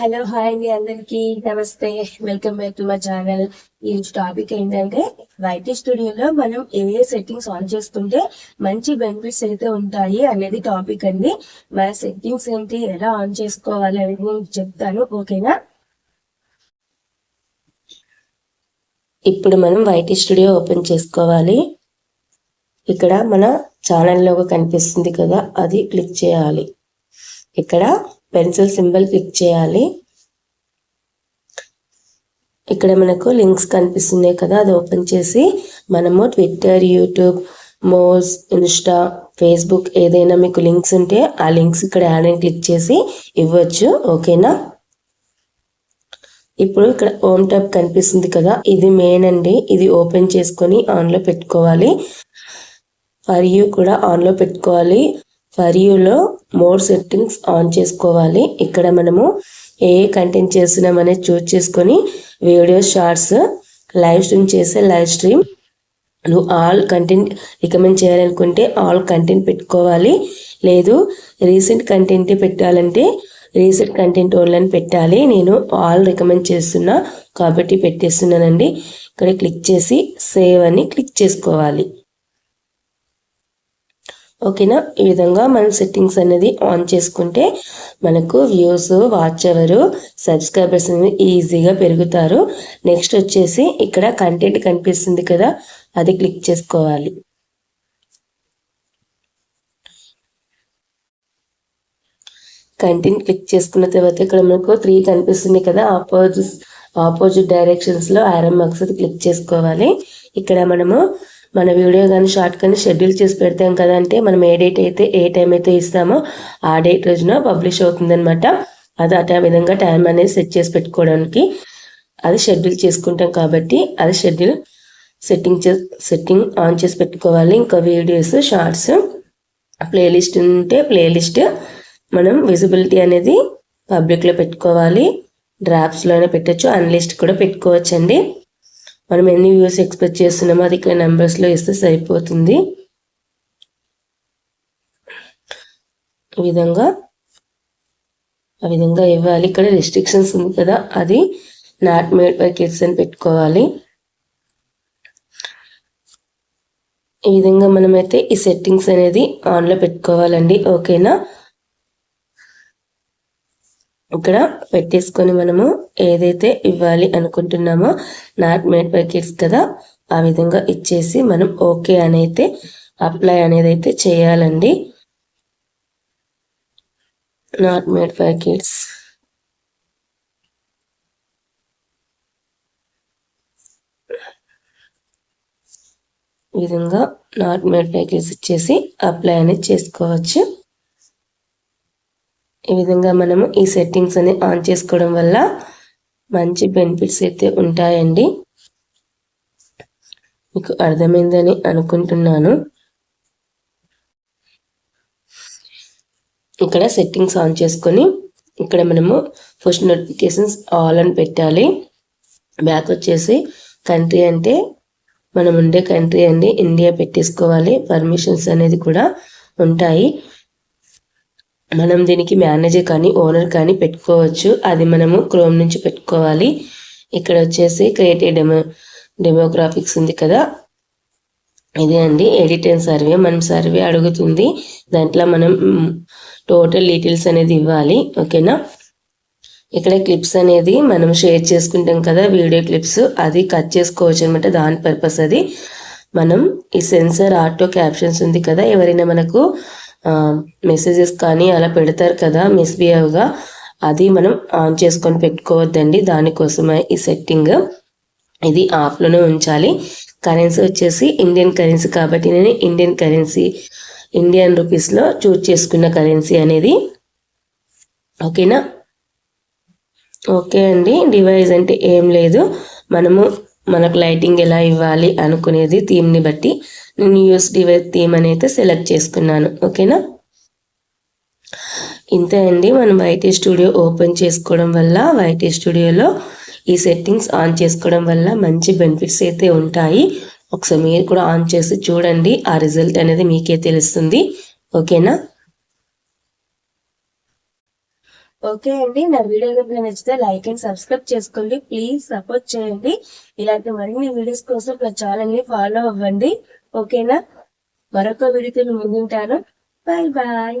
Hello hi అండి అందరికి. నమస్తే. Welcome back to my channel. ఈ టాపిక్ ఏంటంటే వైటీ స్టూడియోలో మనం ఏ ఏ సెట్టింగ్స్ ఆన్ చేసుకుంటే మంచి బెనిఫిట్స్ అయితే ఉంటాయి అనేది టాపిక్ అండి. మన సెట్టింగ్స్ ఏంటి ఎలా ఆన్ చేసుకోవాలి అనేది నేను చెప్తాను. ఓకేనా? ఇప్పుడు మనం వైటీ స్టూడియో ఓపెన్ చేసుకోవాలి. ఇక్కడ మన ఛానల్ లోగో కనిపిస్తుంది కదా అది క్లిక్ చేయాలి. ఇక్కడ పెన్సిల్ సింబల్ క్లిక్ చేయాలి. ఇక్కడ మనకు లింక్స్ కనిపిస్తున్నాయి కదా అది ఓపెన్ చేసి మనము ట్విట్టర్ యూట్యూబ్ మోస్ ఇన్స్టా ఫేస్బుక్ ఏదైనా మీకు లింక్స్ ఉంటే ఆ లింక్స్ ఇక్కడ యాడ్ అని క్లిక్ చేసి ఇవ్వచ్చు. ఓకేనా? ఇప్పుడు ఇక్కడ హోమ్ ట్యాబ్ కనిపిస్తుంది కదా ఇది మెయిన్ అండి. ఇది ఓపెన్ చేసుకొని ఆన్లో పెట్టుకోవాలి. ఫర్ యూ కూడా ఆన్లో పెట్టుకోవాలి. ఫర్ యూలో మోర్ సెట్టింగ్స్ ఆన్ చేసుకోవాలి. ఇక్కడ మనము ఏ ఏ కంటెంట్ చేస్తున్నామనేది చూస్ చేసుకొని వీడియోస్ షార్ట్స్ లైవ్ స్ట్రీమ్ చేసే లైవ్ స్ట్రీమ్ నువ్వు ఆల్ కంటెంట్ రికమెండ్ చేయాలనుకుంటే ఆల్ కంటెంట్ పెట్టుకోవాలి. లేదు రీసెంట్ కంటెంట్ పెట్టాలంటే రీసెంట్ కంటెంట్ ఓన్లీ పెట్టాలి. నేను ఆల్ రికమెండ్ చేస్తున్నా కాబట్టి పెట్టేస్తున్నానండి. ఇక్కడ క్లిక్ చేసి సేవ్ అని క్లిక్ చేసుకోవాలి. ఓకేనా? ఈ విధంగా మనం సెట్టింగ్స్ అనేది ఆన్ చేసుకుంటే మనకు వ్యూస్ వాచ్ అవర్ సబ్స్క్రైబర్స్ అనేది ఈజీగా పెరుగుతారు. నెక్స్ట్ వచ్చేసి ఇక్కడ కంటెంట్ కనిపిస్తుంది కదా అది క్లిక్ చేసుకోవాలి. కంటెంట్ క్లిక్ చేసుకున్న తర్వాత ఇక్కడ మనకు త్రీ కనిపిస్తుంది కదా ఆపోజిట్ ఆపోజిట్ డైరెక్షన్స్లో ఆరమ్ మార్క్స్ క్లిక్ చేసుకోవాలి. ఇక్కడ మనము మన వీడియో కానీ షార్ట్ కానీ షెడ్యూల్ చేసి పెడతాం కదా అంటే మనం ఏ డేట్ అయితే ఏ టైం అయితే ఇస్తామో ఆ డేట్ రోజున పబ్లిష్ అవుతుందన్నమాట. అది అటే విధంగా టైం అనేది సెట్ చేసి పెట్టుకోవడానికి అది షెడ్యూల్ చేసుకుంటాం కాబట్టి అది షెడ్యూల్ సెట్టింగ్ చే సెట్టింగ్ ఆన్ చేసి పెట్టుకోవాలి. ఇంకా వీడియోస్ షార్ట్స్ ప్లేలిస్ట్ ఉంటే ప్లేలిస్ట్ మనం విజిబిలిటీ అనేది పబ్లిక్లో పెట్టుకోవాలి. డ్రాప్స్లోనే పెట్టచ్చు. అన్లిస్ట్ కూడా పెట్టుకోవచ్చండి. మనం ఎన్ని వ్యూస్ ఎక్స్పెక్ట్ చేస్తున్నామో అది ఇక్కడ నెంబర్స్లో ఇస్తే సరిపోతుంది. ఈ విధంగా ఆ విధంగా ఇవ్వాలి. ఇక్కడ రెస్ట్రిక్షన్స్ ఉంది కదా అది నాట్ మేడ్ బై కిడ్స్ అని పెట్టుకోవాలి. ఈ విధంగా మనమైతే ఈ సెట్టింగ్స్ అనేది ఆన్లో పెట్టుకోవాలండి. ఓకేనా? ఇక్కడ పెట్టేసుకొని మనము ఏదైతే ఇవ్వాలి అనుకుంటున్నామో నాట్ మేడ్ బై కిడ్స్ కదా ఆ విధంగా ఇచ్చేసి మనం ఓకే అని అయితే అప్లై అనేది అయితే చేయాలండి. నాట్ మేడ్ ప్యాకెట్స్ కిడ్స్ ఈ విధంగా నాట్ మేడ్ ప్యాకెట్స్ ఇచ్చేసి అప్లై అనేది చేసుకోవచ్చు. ఈ విధంగా మనము ఈ సెట్టింగ్స్ అని ఆన్ చేసుకోవడం వల్ల మంచి బెనిఫిట్స్ అయితే ఉంటాయండి. మీకు అర్థమైందని అనుకుంటున్నాను. ఇక్కడ సెట్టింగ్స్ ఆన్ చేసుకొని ఇక్కడ మనము ఫస్ట్ నోటిఫికేషన్స్ ఆల్ అని పెట్టాలి. బ్యాక్ వచ్చేసి కంట్రీ అంటే మనం ఉండే కంట్రీ అండి. ఇండియా పెట్టేసుకోవాలి. పర్మిషన్స్ అనేది కూడా ఉంటాయి. మనం దీనికి మేనేజర్ కానీ ఓనర్ కానీ పెట్టుకోవచ్చు. అది మనము క్రోమ్ నుంచి పెట్టుకోవాలి. ఇక్కడ వచ్చేసి క్రియేటివ్ డెమో డెమోగ్రాఫిక్స్ ఉంది కదా. ఇదే అండి ఎడిట్ అండ్ సర్వే మనం సర్వే అడుగుతుంది. దాంట్లో మనం టోటల్ డీటెయిల్స్ అనేది ఇవ్వాలి. ఓకేనా ఇక్కడ క్లిప్స్ అనేది మనం షేర్ చేసుకుంటాం కదా వీడియో క్లిప్స్ అది కట్ చేసుకోవచ్చు అనమాట దాని పర్పస్ అది. మనం ఈ సెన్సర్ ఆటో క్యాప్షన్స్ ఉంది కదా ఎవరైనా మనకు మెసేజెస్ కానీ అలా పెడతారు కదా మిస్బిహేవ్గా అది మనం ఆన్ చేసుకొని పెట్టుకోవద్దండి. దానికోసమే ఈ సెట్టింగ్ ఇది ఆఫ్లోనే ఉంచాలి. కరెన్సీ వచ్చేసి ఇండియన్ కరెన్సీ కాబట్టి నేను ఇండియన్ కరెన్సీ ఇండియన్ రూపీస్లో చూజ్ చేసుకున్న కరెన్సీ అనేది. ఓకేనా ఓకే అండి. డివైజ్ అంటే ఏం లేదు. మనము మనకు లైటింగ్ ఎలా ఇవ్వాలి అనుకునేది థీమ్ని బట్టి. నేను యూఎస్డి థీమ్ అని అయితే సెలెక్ట్ చేసుకున్నాను. ఓకేనా? ఇంతే అండి. మనం వైటీ స్టూడియో ఓపెన్ చేసుకోవడం వల్ల వైటీ స్టూడియోలో ఈ సెట్టింగ్స్ ఆన్ చేసుకోవడం వల్ల మంచి బెనిఫిట్స్ అయితే ఉంటాయి. ఒకసారి మీరు కూడా ఆన్ చేసి చూడండి. ఆ రిజల్ట్ అనేది మీకే తెలుస్తుంది. ఓకేనా? ఓకే అండి. నా వీడియో కనుక నచ్చితే లైక్ అండ్ సబ్స్క్రైబ్ చేసుకోండి. ప్లీజ్ సపోర్ట్ చేయండి. ఇలాంటి మరిన్ని వీడియోస్ కోసం నా ఛానల్ని ఫాలో అవ్వండి. ఓకేనా? మరొక వీడియోతో ముందుంటాను. Bye bye.